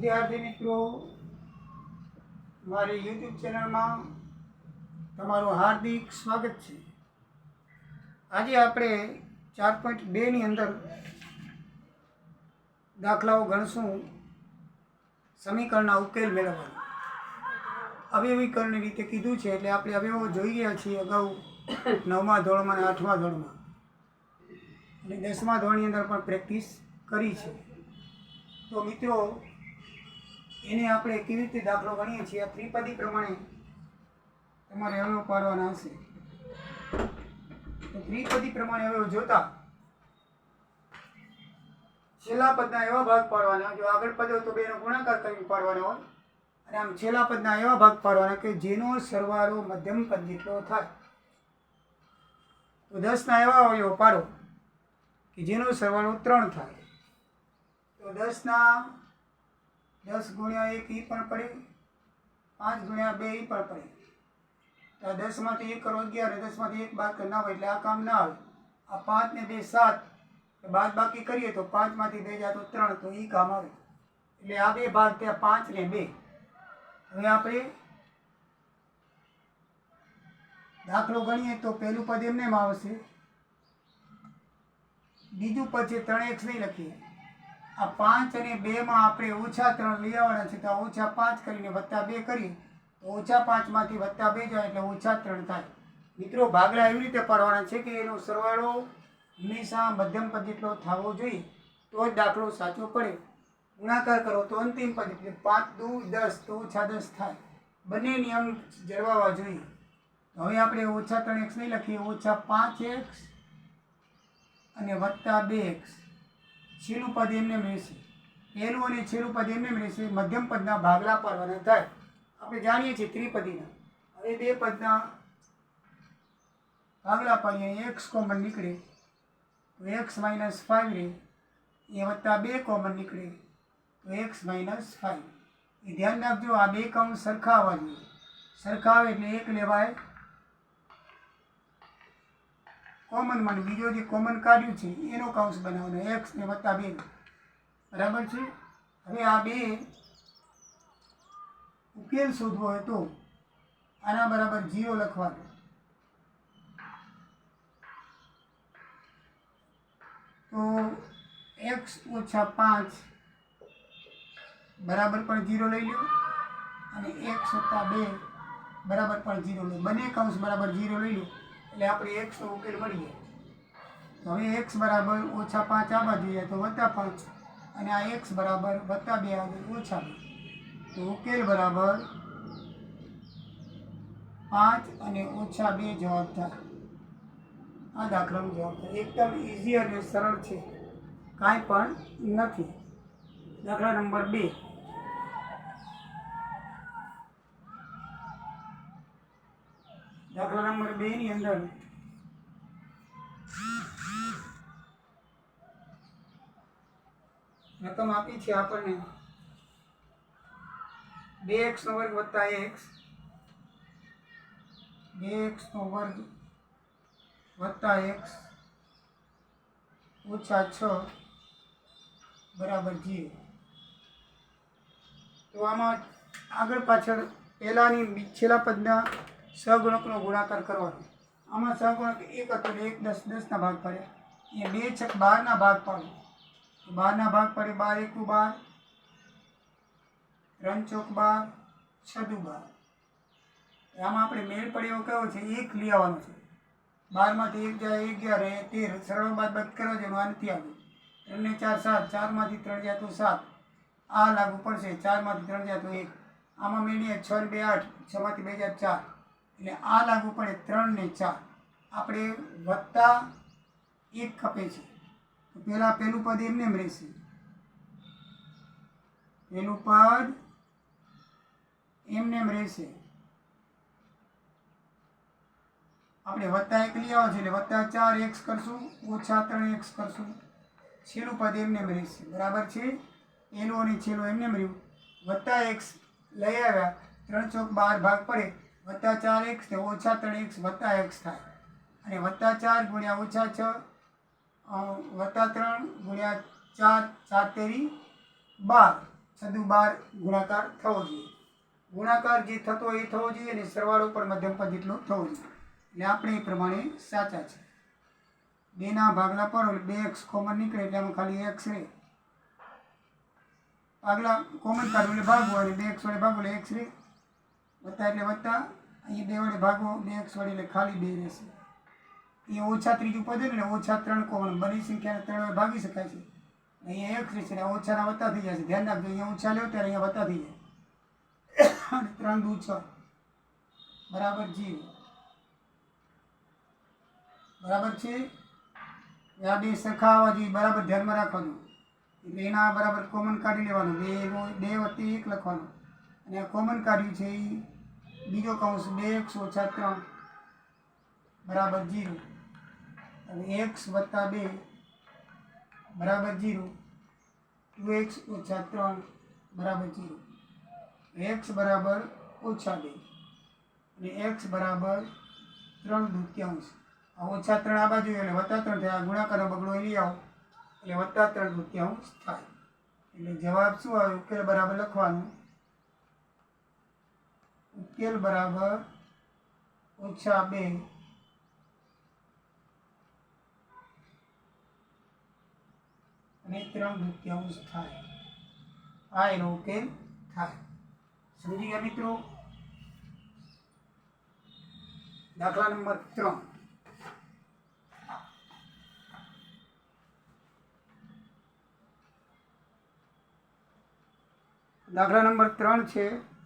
વિદ્યાર્થી મિત્રો, મારી યુટ્યુબ ચેનલમાં તમારું હાર્દિક સ્વાગત છે. આજે આપણે ચાર પોઈન્ટ બેની અંદર દાખલાઓ ગણશું. સમીકરણના ઉકેલ મેળવવાનો. અવયવીકરણની રીતે કીધું છે, એટલે આપણે અવયવો જોઈ ગયા છીએ અગાઉ નવમા ધોરણમાં અને આઠમા ધોરણમાં. અને દસમા ધોરણની અંદર પણ પ્રેક્ટિસ કરી છે. તો મિત્રો એને આપણે કેવી રીતે દાખલો ગણીએ છીએ? ત્રિપદી પ્રમાણે તમારે અવયવ પાડવાના હશે ત્રિપદી પ્રમાણે અવયવ જોતા. છેલ્લા પદના એવા ભાગ પાડવાના, જો આગળ પદ હોય તો બેનો ગુણાકાર કરીને પાડવાનો હોય. અને આમ છેલ્લા પદના એવા ભાગ પાડવાના કે જેનો સરવાળો મધ્યમ પદ જેટલો થાય. તો દસના એવા અવયવો પાડો કે જેનો સરવાળો ત્રણ થાય. તો દસના દસ ગુણ્યા એક એ પણ પડે, પાંચ ગુણ્યા બે એ પણ પડે. તો આ દસમાંથી એક કરો અગિયાર દસમાંથી એક બાદ ના હોય એટલે આ કામ ના આવે. આ પાંચ ને બે સાત બાદ બાકી કરીએ તો પાંચમાંથી બે જાય તો ત્રણ, તો એ કામ આવે. એટલે આ બે ભાગ ત્યાં પાંચ ને બે. હવે આપણે દાખલો ગણીએ તો પહેલું પદ એમને એમ આવશે. બીજું પદ છે ત્રણ એક્સ નહીં લખીએ. આ પાંચ અને બેમાં આપણે ઓછા ત્રણ લઈ આવવાના છે તો ઓછા પાંચ કરીને વત્તા બે કરી તો ઓછા પાંચમાંથી વત્તા બે જાય એટલે ઓછા ત્રણ થાય. મિત્રો, ભાગલા એવી રીતે પાડવાના છે કે એનો સરવાળો હંમેશા મધ્યમ પદ જેટલો થવો જોઈએ તો જ દાખલો સાચો પડે. ગુણાકાર કરો તો અંતિમ પદ પાંચ, દુ, દસ તો ઓછા દસ થાય. બંને નિયમ જળવાવા જોઈએ. હવે આપણે ઓછા ત્રણ એક્સ નહીં લખીએ. ઓછા પાંચ એક્સ અને વત્તા બે એક્સ. છેલ્લું પદ એમને રહેશે એનું અને છેલ્લું પદ એમને રહેશે મધ્યમ પદના ભાગલા પાડવાના થાય આપણે જાણીએ છીએ ત્રિપદીના. હવે બે પદના ભાગલા પાડીએ એક્સ કોમન નીકળે. તો એક્સ માઇનસ ફાઇવ રહે એ વત્તા બે કોમન નીકળે. તો એક્સ માઇનસ ફાઇવ એ ધ્યાન રાખજો, આ બે કાઉન્ટ સરખા આવવા જોઈએ. સરખા આવે એટલે એક લેવાય કોમનમાં બીજો જે કોમન કાઢ્યું છે, એનો કાઉન્સ બનાવવાનો એક્સ ને વત્તા બે બરાબર છે? હવે આ બે ઉકેલ શોધવો હોય તો આના બરાબર જીરો લખવાનું. તો એક્સ ઓછા પાંચ બરાબર પણ જીરો લઈ લો અને એક્સ વત્તા બે બરાબર પણ જીરો લો બંને કાઉન્સ બરાબર જીરો લઈ લો એટલે આપણે એક્સનો ઉકેલ મળીએ. તો હવે એક્સ બરાબર ઓછા પાંચ આવવા જોઈએ તો વત્તા પાંચ. અને આ એક્સ બરાબર વત્તા બે આવે ઓછા બે. તો ઉકેલ બરાબર પાંચ અને ઓછા બે જવાબ થાય. આ દાખલાનો જવાબ થાય. એકદમ ઇઝી અને સરળ છે. કાંઈ પણ નથી. દાખલા નંબર બે. દાખલા નંબર બે ની અંદર. રકમ આપી છે આપણને. બે એક્સ નો વર્ગ વત્તા એક્સ. બે એક્સ નો વર્ગ વત્તા એક્સ ઓછા છ બરાબર જીરો. તો આમાં આગળ પાછળ પહેલાંની છેલ્લા પદના સહગુણકનો ગુણાકાર કરવાનો. આમાં સગુણક એક હતો એક દસ, દસના ભાગ પડ્યા. એ બે છક બારના ભાગ પાડે બારના ભાગ પડે બાર એકુ બાર ત્રણ ચોક બાર, છદુ બાર. આમાં આપણે મેળ પડે એવો કયો છે? એક લઈ આવવાનો છે. બારમાંથી એક જાય, એક ગયા રહે તેર સરળ બાદ બાદ કરો જેનો આ નથી આવ્યું. ત્રણને ચાર, સાત. ચારમાંથી ત્રણ જાય તો સાત. આ લાગુ પડશે. ચારમાંથી ત્રણ જાય તો એક. આમાં મેળવીએ છ બે આઠ. છમાંથી બે જાય ચાર. એટલે આ લાગુ પડે ત્રણ ને ચાર. આપણે વત્તા એક ખપે છે. તો પહેલાં પહેલું પદ એમને એમ રહેશે. પહેલું પદ એમને એમ રહેશે. આપણે વત્તા એક લઈ આવો છે એટલે વત્તા ચાર એક્સ કરશું, ઓછા ત્રણ એક્સ કરશું. છેલ્લું પદ એમને એમ રહેશે. બરાબર છે? એનું અને છેલ્લું એમને એમ રહ્યું. વત્તા એક્સ લઈ આવ્યા, ત્રણ ચોક બાર ભાગ પડે. વત્તા ચાર એક્સ ને ઓછા ત્રણ એક્સ વત્તા એક્સ થાય. અને વત્તા ચાર ગુણ્યા ઓછા છ વત્તા ત્રણ ગુણ્યા ચાર ચાર તેરી બાર. છદુ બાર ગુણાકાર થવો જોઈએ. ગુણાકાર જે થતો એ થવો જોઈએ અને સરવાળો પણ મધ્યમ પદ જેટલો થવો જોઈએ. એટલે આપણે એ પ્રમાણે સાચા છે. બેના ભાગલા પર બે એક્સ કોમન નીકળે એટલે આમાં ખાલી એક્સ રે આગલા કોમન કાઢો એટલે ભાગવું અને બે એક્સ વડે ભાગવું એટલે એક્સ રે વત્તા એટલે વત્તા અહીં બે વડે ભાગો, બે એક્સ વડે એટલે ખાલી બે રહેશે. એ ઓછા ત્રીજું પદ એટલે ઓછા ત્રણ કોણ બની સંખ્યાને ત્રણ વડે ભાગી શકાય છે. અહીંયા એક રહેશે અને ઓછાના વત્તા થઈ જશે ધ્યાન રાખજો, અહીંયા ઓછા લ્યો ત્યારે અહીંયા વત્તા થઈ જાય. ત્રણ દુ છ. બરાબર જીરો બરાબર છે? આ બે સરખા આવવા જોઈએ. બરાબર ધ્યાનમાં રાખવાનું. એટલે એના બરાબર કોમન કાઢી લેવાનું. બે બે વત્તે એક લખવાનું. અને આ કોમન કાઢ્યું છે એ બીજો કૌંસ બે એક્સ ઓછા ત્રણ બરાબર જીરો. હવે એક્સ વત્તા બે બરાબર જીરો. ટુ એક્સ ઓછા ત્રણ બરાબર જીરો. એક્સ બરાબર ઓછા બે. અને એક્સ બરાબર ત્રણ દૂત્યાંશ. આ ઓછા ત્રણ આ બાજુ એટલે વત્તા ત્રણ થયા. ગુણાકારનો બગડો લઈ આવો. એટલે વત્તા ત્રણ દૂત્યાંશ થાય. એટલે જવાબ શું આવ્યો? ઉકેલ બરાબર લખવાનું. ઉકેલ બરાબર ઓછા બે. અને ત્રણ દુત્યાંશ થાય. આ એનો ઉકેલ થાય. સમજી ગયા મિત્રો? દાખલા નંબર ત્રણ. દાખલા નંબર ત્રણ છે.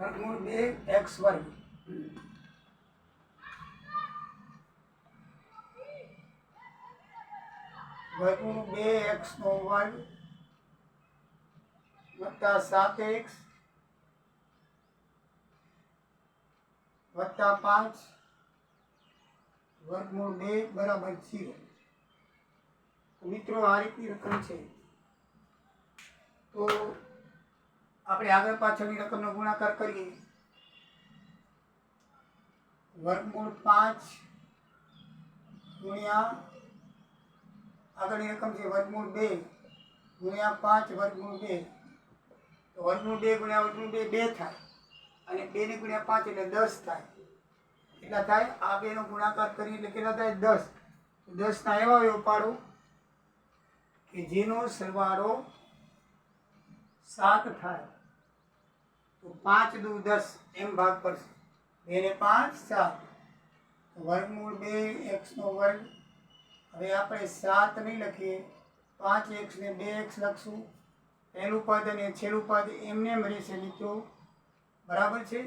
વર્ગમૂળ બે એક્સ વર્ગ. વર્ગમૂળ બે એક્સ નો વર્ગ વત્તા સાત એક્સ વત્તા પાંચ વર્ગમૂળ બે બરાબર ઝીરો. મિત્રો આ રીતની રકમ છે. તો આપણે આગળ પાછળની રકમનો ગુણાકાર કરીએ. વર્ગમૂળ પાંચ ગુણ્યા આગળની રકમ છે વર્ગમૂળ બે ગુણ્યા પાંચ વર્ગમૂળ બે. તો વર્ગમૂળ બે ગુણ્યા વર્ગમૂળ બે બે થાય. અને બેને ગુણ્યા પાંચ એટલે દસ થાય. કેટલા થાય? આ બેનો ગુણાકાર કરીએ એટલે કેટલા થાય? દસ. દસના એવા એવો પાડો કે જેનો સરવાળો સાત થાય. તો પાંચ દુ દસ એમ ભાગ પડશે. બે ને પાંચ, સાત. વર્ગમૂળ બે એક્સનો વર્ગ. હવે આપણે સાત નહીં લખીએ. પાંચ એક્સ ને બે એક્સ લખશું. પહેલું પદ અને છેલ્લું પદ એમને એમ રહેશે મિત્રો બરાબર છે?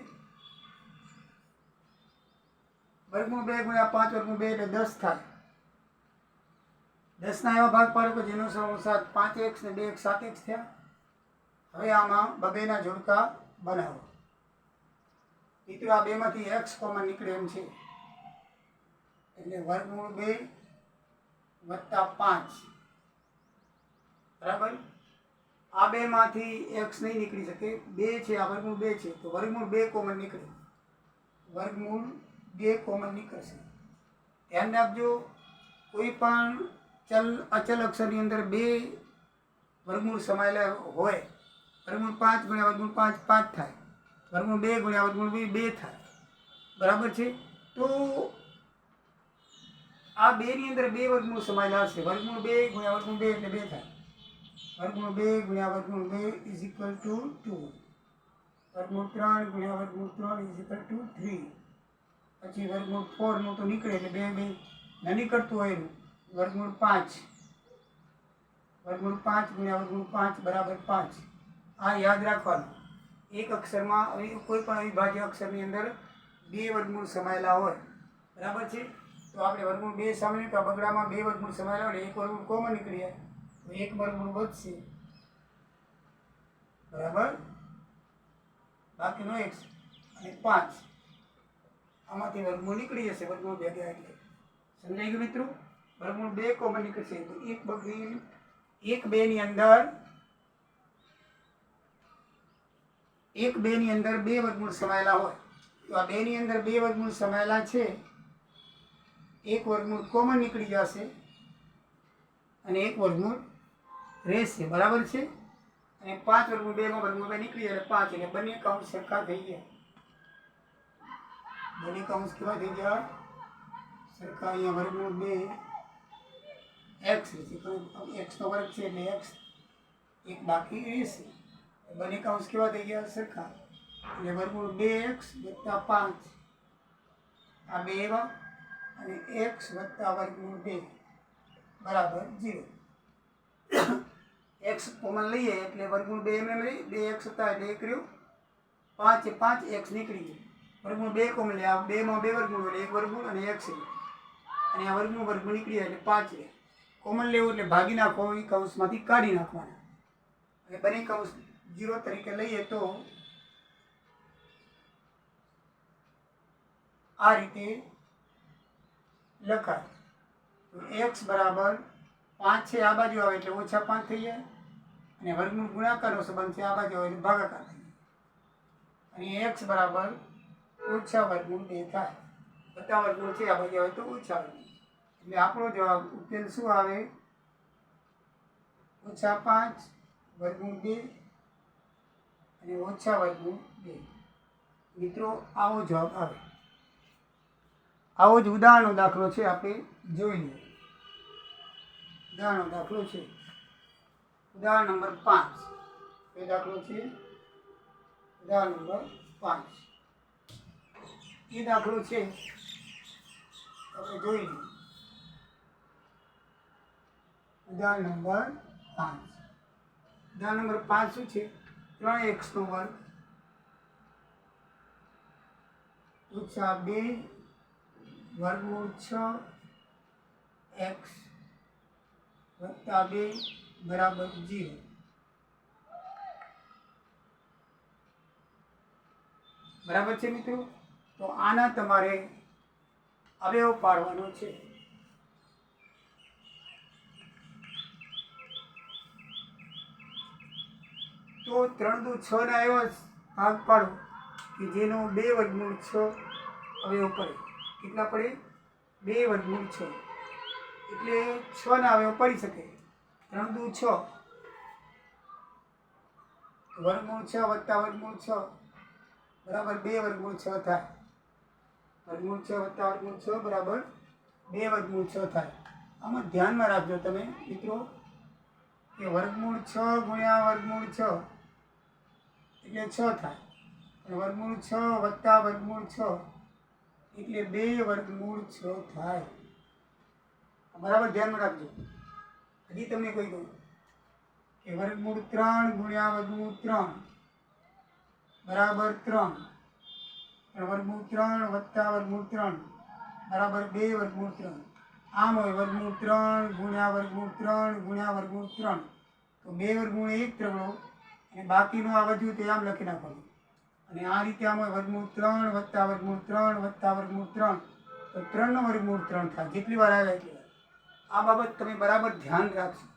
વર્ગમૂળ બે ગુણ્યા પાંચ વર્ગમૂળ બે એટલે દસ થાય. દસના એવા ભાગ પાડો કે જેનો સરવાળો સાત પાંચ એક્સ ને બે એક્સ સાત એક્સ થયા. હવે આમાં બબેના જોડકા બનાવો મિત્રો આ બેમાંથી એક્સ કોમન નીકળે એમ છે. એટલે વર્ગમૂળ બે વત્તા પાંચ. બરાબર? આ બેમાંથી એક્સ નહીં નીકળી શકે. બે છે, આ વર્ગમૂળ બે છે. તો વર્ગમૂળ બે કોમન નીકળે. વર્ગમૂળ બે કોમન નીકળશે. ધ્યાન રાખજો, કોઈ પણ ચલ અચલ અક્ષરની અંદર બે વર્ગમૂળ સમાયેલા હોય વર્ગમૂળ પાંચ ગુણ્યા વર્ગમૂળ પાંચ પાંચ થાય. વર્ગમૂળ બે ગુણ્યા વર્ગમૂળ બે બે થાય. બરાબર છે? તો આ બેની અંદર બે વર્ગમૂળ સમાયેલા હશે વર્ગમૂળ બે ગુણ્યા વર્ગમૂળ બે એટલે બે થાય. વર્ગમૂળ બે ગુણ્યા વર્ગમૂળ બે ઇઝ ઇક્વલ ટુ ટુ વર્ગમૂળ ત્રણ ગુણ્યા વર્ગમૂળ ત્રણ ઇઝ ઇક્વલ ટુ થ્રી પછી વર્ગમૂળ ફોરનું તો નીકળે એટલે બે બે. ન નીકળતું હોય વર્ગમૂળ પાંચ. વર્ગમૂળ પાંચ ગુણ્યા વર્ગમૂળ પાંચ બરાબર પાંચ. આ યાદ રાખવાનું. એક અક્ષરમાં અહીં કોઈ પણ અવિભાજ્ય અક્ષરની અંદર બે વર્ગમૂળ સમાયેલા હોય. બરાબર છે? તો આપણે વર્ગમૂળ બે સામે તો બગડામાં બે વર્ગમૂળ સમાયેલા હોય એક વર્ગમૂળ કોમન નીકળી જાય તો એક વર્ગમૂળ વધશે. બરાબર? બાકીનો એક અને પાંચ. આમાંથી વર્ગમૂળ નીકળી જશે, વર્ગમૂળ ભેગા એટલે. સમજાઈ ગયું મિત્રો? વર્ગમૂળ બે કોમન નીકળશે, તો એક બગડી, એક બેની અંદર એક બેની અંદર બે વર્ગમૂળ સમાયેલા હોય. તો આ બેની અંદર બે વર્ગમૂળ સમાયેલા છે. એક વર્ગમૂળ કોમન નીકળી જશે અને એક વર્ગમૂળ રહેશે. બરાબર છે? અને પાંચ વર્ગમૂળ બેમાં વર્ગમૂળ બે નીકળી જાય પાંચ. એટલે બંને કાઉન્ટ સરખા થઈ ગયા. બંને કાઉન્ટ કેવા થઈ ગયા? સરખા. અહીંયા વર્ગમૂળ બે એક્સ રહેશે એક્સનો વર્ગ છે એટલે એક્સ એક બાકી રહેશે. બંને કાઉન્સ કેવા થઈ ગયા સરખા? એટલે વર્ગમૂળ બે એક્સ વત્તા પાંચ. આ બે એવા અને એક્સ વત્તા વર્ગમૂળ બે. બરાબર જીરો એક્સ કોમન લઈએ એટલે વર્ગમૂળ બે એમ એમ રહી, બે એક્સ હતા એટલે એક રહ્યું. પાંચ પાંચ એક્સ નીકળી ગયું. વર્ગમૂળ બે કોમન લે, આ બેમાં બે વર્ગમૂળ એટલે એક વર્ગમૂળ અને એક્સ અને આ વર્ગમૂળ વર્ગમૂળ નીકળી જાય એટલે પાંચ રહે. કોમન લેવું એટલે ભાગી નાખો એ કૌંસમાંથી કાઢી નાખવાના. અને બંને કૌંસ જીરો તરીકે લઈએ તો આ રીતે લખાય. એક્સ બરાબર પાંચ છે, આ બાજુ આવે એટલે ઓછા પાંચ થઈ જાય. અને વર્ગનું ગુણાકારનો સંબંધ છે, આ બાજુ આવે એટલે ભાગાકાર થઈ અને એક્સ બરાબર ઓછા વર્ગનું બે થાય. બધા વર્ગમૂળ છે, આ બાજુ આવે તો ઓછા વર્ગનું એટલે આપણો જવાબ ઉકેલ શું આવે? ઓછા પાંચ વર્ગમૂળ બે અને ઓછા વર્ગનું બે. મિત્રો, આવો જવાબ આવે. આવો જ ઉદાહરણનો દાખલો છે, આપણે જોઈ લઈએ ઉદાહરણનો દાખલો છે. ઉદાહરણ નંબર પાંચ. એ દાખલો છે. ઉદાહરણ નંબર પાંચ. એ દાખલો છે, આપણે જોઈ લઈએ ઉદાહરણ નંબર પાંચ. ઉદાહરણ નંબર પાંચ શું છે? ત્રણ એક્સનો વર્ગ. ઓછા બે વર્ગમૂળ છ એક્સ વત્તા બે બરાબર જીરો. બરાબર છે મિત્રો? તો આના તમારે અવયવ પાડવાનો છે. તો ત્રણ દુ છ ના એવા ભાગ પાડો કે જેનો બે વર્ગમૂળ છ. અવયવ પડે. કેટલા પડે? બે વર્ગમૂળ છ. એટલે છ ના અવયવ પડી શકે. ત્રણ દુ છ. વર્ગમૂળ છ વત્તા વર્ગમૂળ છ. બરાબર બે વર્ગમૂળ છ થાય. વર્ગમૂળ છ વત્તા વર્ગમૂળ છ બરાબર બે વર્ગમૂળ છ થાય. આમાં ધ્યાનમાં રાખજો તમે, મિત્રો, કે વર્ગમૂળ છ ગુણ્યા વર્ગમૂળ છ. એટલે છ થાય. વર્ગમૂળ છ વત્તા વર્ગમૂળ છ. એટલે બે વર્ગમૂળ છ થાય. બરાબર ધ્યાનમાં રાખજો. હજી તમને કોઈ કહું. કે વર્ગમૂળ ત્રણ ગુણ્યા વર્ગમૂળ ત્રણ. બરાબર ત્રણ. વર્ગમૂળ ત્રણ વત્તા વર્ગમૂળ ત્રણ. બરાબર બે વર્ગમૂળ ત્રણ. આમ હોય વર્ગમૂળ ત્રણ ગુણ્યા વર્ગમૂળ ત્રણ ગુણ્યા વર્ગમૂળ ત્રણ. તો બે વર્ગમૂળ એક ત્રગડો અને બાકીનું આ વધ્યું તે આમ લખી નાખવાનું. અને આ રીતે આમાં વર્ગમૂળ ત્રણ વત્તા વર્ગમૂળ ત્રણ વત્તા વર્ગમૂળ ત્રણ. તો ત્રણનો વર્ગમૂળ ત્રણ થાય. જેટલી વાર આવે એટલી વાર. આ બાબત તમે બરાબર ધ્યાન રાખશો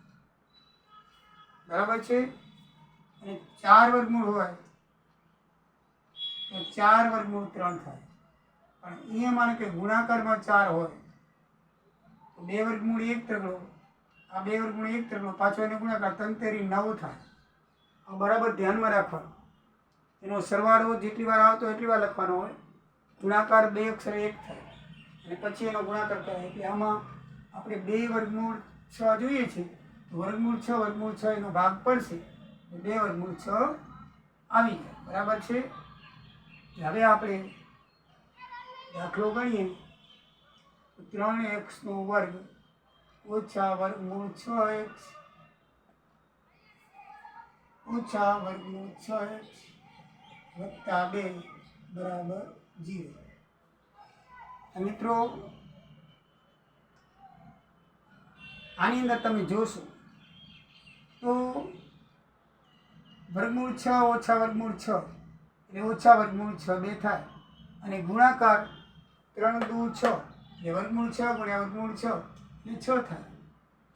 બરાબર છે? અને ચાર વર્ગમૂળ હોય તો ચાર વર્ગમૂળ ત્રણ થાય. પણ એ માને કે ગુણાકારમાં ચાર હોય તો બે વર્ગમૂળ એક ત્રગડો આ બે વર્ગમૂળ એક ત્રગડો પાછો એને ગુણાકાર તંતેરી નવ થાય. બરાબર ધ્યાનમાં રાખવાનું. એનો સરવાળો જેટલી વાર આવતો એટલી વાર લખવાનો હોય. ગુણાકાર બે અક્ષરે એક થાય. અને પછી એનો ગુણાકાર થાય એટલે આમાં આપણે બે વર્ગમૂળ છ જોઈએ છે. વર્ગમૂળ છ વર્ગમૂળ છ એનો ભાગ પડશે. બે વર્ગમૂળ છ આવી જાય. બરાબર છે? હવે આપણે દાખલો ગણીએ. ત્રણ એક્સનો વર્ગ ઓછા વર્ગમૂળ છ એક્સ ઓછા વર્ગમૂળ છ વત્તા બે બરાબર જીરો. મિત્રો, આની અંદર તમે જોશો, તો વર્ગમૂળ છ, ઓછા વર્ગમૂળ છ, એટલે ઓછા વર્ગમૂળ છ બે થાય. અને ગુણાકાર ત્રણ દુ છ, એટલે વર્ગમૂળ છ ગુણ્યા વર્ગમૂળ છ, એટલે છ થાય.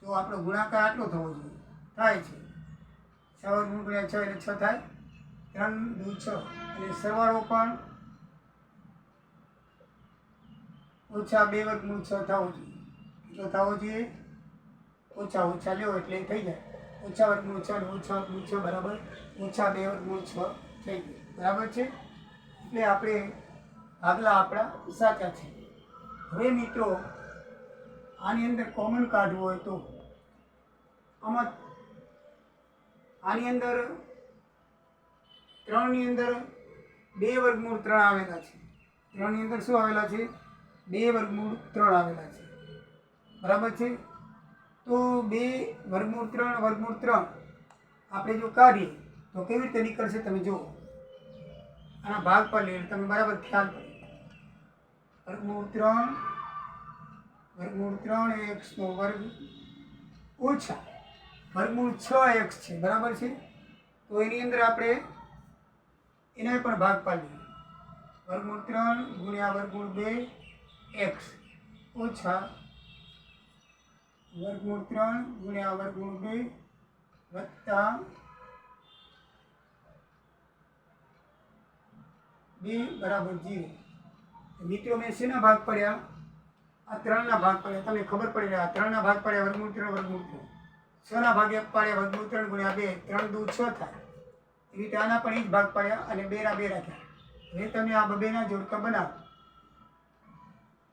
તો આપણો ગુણાકાર આટલો થવો જોઈએ. થાય છે. છ વર્ગમૂળ ગુણ્યા છ એટલે છ થાય. ત્રણ દુ છ. અને સરવાળો પણ ઓછા બે વર્ગનું છ થવો જોઈએ. એટલો થવો જોઈએ, ઓછા ઓછા લ્યો એટલે થઈ જાય. ઓછા વર્ગનું છ અને ઓછા વર્ગનું છ બરાબર, ઓછા બે વર્ગનું છ થઈ ગયું. બરાબર છે? એટલે આપણે આગલા આપણા સાચા છે. હવે મિત્રો, આની અંદર કોમન કાઢવું હોય તો આમાં આની અંદર ત્રણની અંદર બે વર્ગમૂળ ત્રણ આવેલા છે. ત્રણની અંદર શું આવેલા છે? બે વર્ગમૂળ ત્રણ આવેલા છે. બરાબર છે? તો બે વર્ગમૂળ ત્રણ વર્ગમૂળ ત્રણ આપણે જો કાઢીએ, તો કેવી રીતે નીકળશે તમે જુઓ. આના ભાગ પર લઈને તમે બરાબર ખ્યાલ કરો. વર્ગમૂળ ત્રણ વર્ગમૂળ ત્રણ એક્સનો વર્ગ ઓછા વર્ગમૂળ છ એક્સ છે. બરાબર છે? તો એની અંદર આપણે એને પણ ભાગ પાડીએ. વર્ગમૂળ ત્રણ ગુણ્યા વર્ગમૂળ બે એક્સ. ઓછા વર્ગમૂળ ત્રણ ગુણ્યા વર્ગમૂળ બે વત્તા બે બરાબર જીરો. મિત્રો, મેં શેના ભાગ પડ્યા? આ ત્રણના ભાગ પડ્યા. તમને ખબર પડી રહ્યા ત્રણના ભાગ પડ્યા વર્ગમૂળ ત્રણ વર્ગમૂળ ત્રણ. છના ભાગે પાડ્યા વર્ગમૂળ ત્રણ ગુણ્યા બે, ત્રણ દુ છ થાય. એવી રીતે આના પણ એ જ ભાગ પાડ્યા અને બેના બે રાખ્યા હવે તમે આ બબેના જોડકા બનાવો.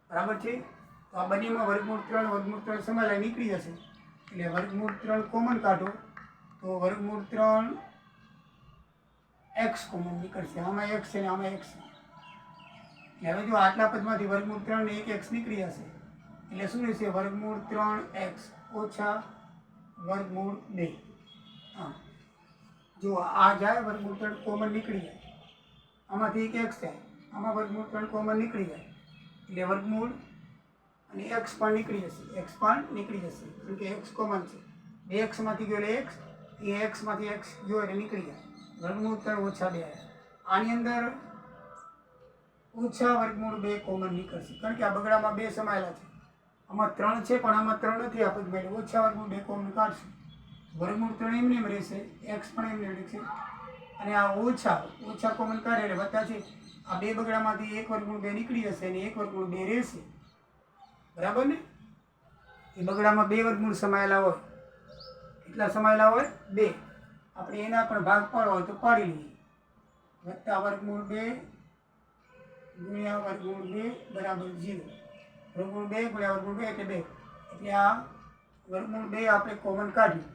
બરાબર છે? તો આ બંનેમાં વર્ગમૂળ ત્રણ વર્ગમૂળ ત્રણ સમાયેલા નીકળી જશે. એટલે વર્ગમૂળ ત્રણ કોમન કાઢો, તો વર્ગમૂળ ત્રણ એક્સ કોમન નીકળશે. આમાં એક્સ છે ને આમાં એક્સ છે. હવે જો આટલા પદમાંથી વર્ગમૂળ ત્રણ ને એક એક્સ નીકળી જશે, એટલે શું રહેશે? વર્ગમૂળ ત્રણ એક્સ ઓછા વર્ગમૂળ બે હા. જો આ જાય વર્ગમૂળ ત્રણ કોમન નીકળી જાય. આમાંથી એક એક્સ થાય. આમાં વર્ગમૂળ ત્રણ કોમન નીકળી જાય. એટલે વર્ગમૂળ અને એક્સ પણ નીકળી જશે. એક્સ પણ નીકળી જશે. કારણ કે એક્સ કોમન છે. બે એક્સમાંથી ગયો એટલે એક્સ એ એક્સમાંથી એક્સ ગયો એટલે નીકળી જાય. વર્ગમૂળ ત્રણ ઓછા બે આની અંદર ઓછા વર્ગમૂળ બે કોમન નીકળશે. કારણ કે આ બગડામાં બે સમાયેલા છે. આમાં ત્રણ છે, પણ આમાં ત્રણ નથી. આ ભાઈ ઓછા વર્ગમાં બે કોમન કાઢશું વર્ગમૂળ ત્રણ એમને એમ રહેશે એક્સ પણ એમને રહેશે અને આ ઓછા ઓછા કોમન કાઢે એટલે વત્તા છે, આ બે બગડામાંથી એક વર્ગમૂળ બે નીકળી જશે અને એક વર્ગમૂળ બે રહેશે. બરાબર ને? એ બગડામાં બે વર્ગમૂળ સમાયેલા હોય. કેટલા સમાયેલા હોય? બે. આપણે એના પણ ભાગ પાડો હોય તો પાડી લઈએ. વત્તા વર્ગમૂળ બે, ગુણ્યા વર્ગમૂળ બે, બરાબર જીરો વર્ગમૂળ બે ગુણ્યા વર્ગમૂળ બે એટલે બે. એટલે આ વર્ગમૂળ બે આપણે કોમન કાઢી.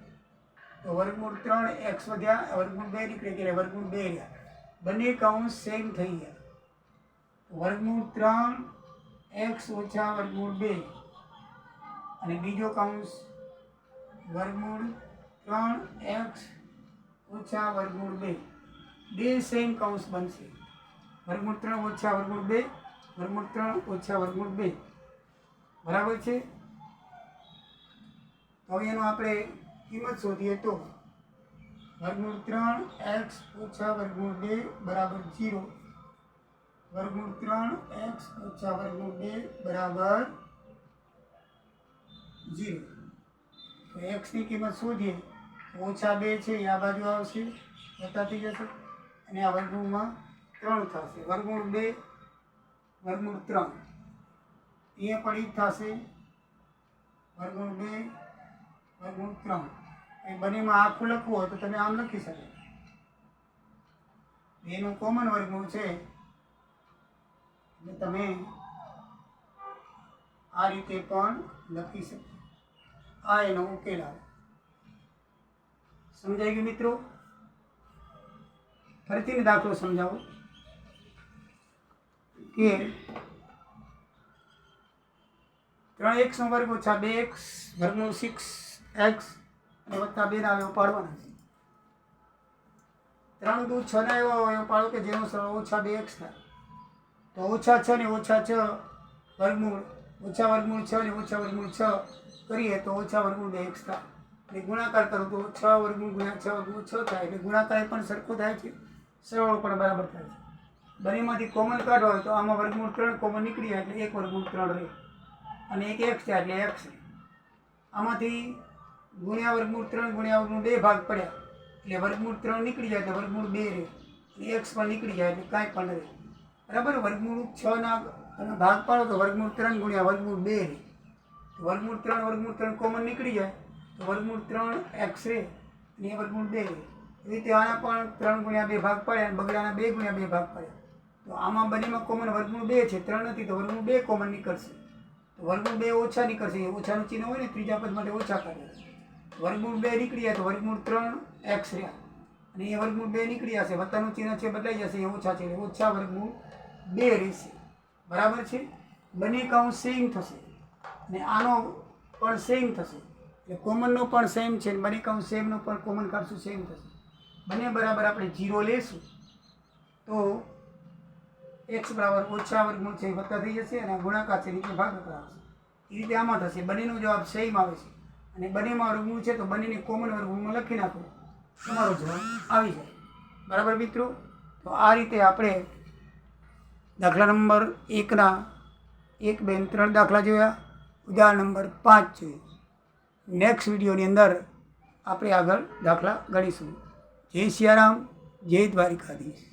તો વર્ગમૂળ ત્રણ એક્સ વધ્યા વર્ગમૂળ બે નીકળી ગયા વર્ગમૂળ બે રહ્યા. બંને કાઉન્ટ સેમ થઈ ગયા. વર્ગમૂળ ત્રણ એક્સ ઓછા વર્ગમૂળ બે. અને બીજો કાઉન્સ વર્ગમૂળ ત્રણ એક્સ ઓછા વર્ગમૂળ બે. બે સેમ કાઉન્સ બનશે. વર્ગમૂળ ત્રણ ઓછા વર્ગમૂળ બે વર્ગમૂળ ત્રણ ઓછા વર્ગમૂળ બે. બરાબર છે? તો એનો આપણે કિંમત શોધીએ તો વર્ગમૂળ ત્રણ એક્સ ઓછા વર્ગમૂળ બે બરાબર જીરો. વર્ગમૂળ ત્રણ એક્સ ઓછા વર્ગમૂળ બે બરાબર જીરો. તો એક્સની કિંમત શોધીએ ઓછા બે છે, એ આ બાજુ આવશે, વત્તા થઈ જશે અને આ વર્ગમૂળમાં ત્રણ થશે. વર્ગમૂળ બે, વર્ગમૂળ ત્રણ. અહીંયા પણ એ જ થશે. વર્ગમૂળ બે, વર્ગમૂળ ત્રણ. એ બંનેમાં આખું લખવું હોય તો તમે આમ લખી શકો. બેનું કોમન વર્ગમૂળ છે. એટલે તમે આ રીતે પણ લખી શકો. આ એનો ઉકેલ આવે. સમજાઈ ગયું મિત્રો? ફરીથી દાખલો સમજાવો. કે ત્રણ એક્સનો વર્ગ ઓછા બે એક્સ વર્ગમૂળ સિક્સ એક્સ અને વત્તા બે ના પાડવાના છે. ત્રણ દુ છ ના એવો એવો પાડો કે જેનો સરળ ઓછા બે એક્સ થાય. તો ઓછા છ ને ઓછા છ વર્ગમૂળ, ઓછા વર્ગમૂળ છ ને ઓછા વર્ગમૂળ છ કરીએ તો ઓછા વર્ગમૂળ બે એક્સ થાય. એટલે ગુણાકાર કરો તો છ વર્ગમૂળ ગુણ્યા છ વર્ગમૂળ છ થાય એટલે ગુણાકાર પણ સરખો થાય છે. સરવાળો પણ બરાબર થાય છે. બંનેમાંથી કોમન કાઢવા હોય તો આમાં વર્ગમૂળ ત્રણ કોમન નીકળી એટલે એક વર્ગમૂળ ત્રણ રહે. અને એક એક્સ છે, એટલે એક્સ આમાંથી ગુણ્યા વર્ગમૂળ ત્રણ, ગુણ્યા વર્ગમૂળ બે ભાગ પડ્યા. એટલે વર્ગમૂળ ત્રણ નીકળી જાય એટલે વર્ગમૂળ બે રહે. અને એક્સ પણ નીકળી જાય, એટલે કાંઈ પણ રહે. બરાબર? વર્ગમૂળ છ ના તમે ભાગ પાડો તો વર્ગમૂળ ત્રણ ગુણ્યા વર્ગમૂળ બે રહે. તો વર્ગમૂળ ત્રણ વર્ગમૂળ ત્રણ કોમન નીકળી જાય. તો વર્ગમૂળ ત્રણ એક્સ રે અને એ વર્ગમૂળ બે એવી રીતે આના પણ ત્રણ ગુણ્યા બે ભાગ પડે અને બગડાના બે ગુણ્યા બે ભાગ પડે તો આમાં બંનેમાં કોમન વર્ગમૂળ બે છે. ત્રણ નથી તો વર્ગમૂળ બે કોમન નીકળશે. તો વર્ગમૂળ બે ઓછા નીકળશે. ઓછાનું ચિહ્ન હોય ને, ત્રીજા પદ માટે ઓછા કાઢે વર્ગમૂળ બે નીકળી જાય તો વર્ગમૂળ ત્રણ એક્સ રહ્યા અને એ વર્ગમૂળ બે નીકળી જશે, વત્તાનું ચિહ્ન છે બદલાઈ જશે, એ ઓછા છે ઓછા વર્ગમૂળ બે રહેશે. બરાબર છે? બંને કાઉન્ટ સેમ થશે. અને આનો પણ સેમ થશે. એટલે કોમનનો પણ સેમ છે બંને કાઉન્ટ સેમનો પણ કોમન કાઢશું સેમ થશે? બંને બરાબર આપણે જીરો લેશું. તો એક્સ બરાબર ઓછા વર્ગમૂળ છે એ વત્તા થઈ જશે અને ગુણાકાર છે, નીચે ભાગાકાર આવશે. એ રીતે આમાં થશે. બંનેનો જવાબ સેમ આવે છે. અને બંનેમાં વર્ગમૂળ છે તો બંનેને કોમન વર્ગમૂળમાં લખી નાખો. તમારો જવાબ આવી જાય. બરાબર મિત્રો? તો આ રીતે આપણે દાખલા નંબર એકના એક, બે ત્રણ દાખલા જોયા. ઉદાહરણ નંબર પાંચ જોયું નેક્સ્ટ વિડીયોની અંદર આપણે આગળ દાખલા ગણીશું. જય સિયારામ જય દ્વારિકાધીશ.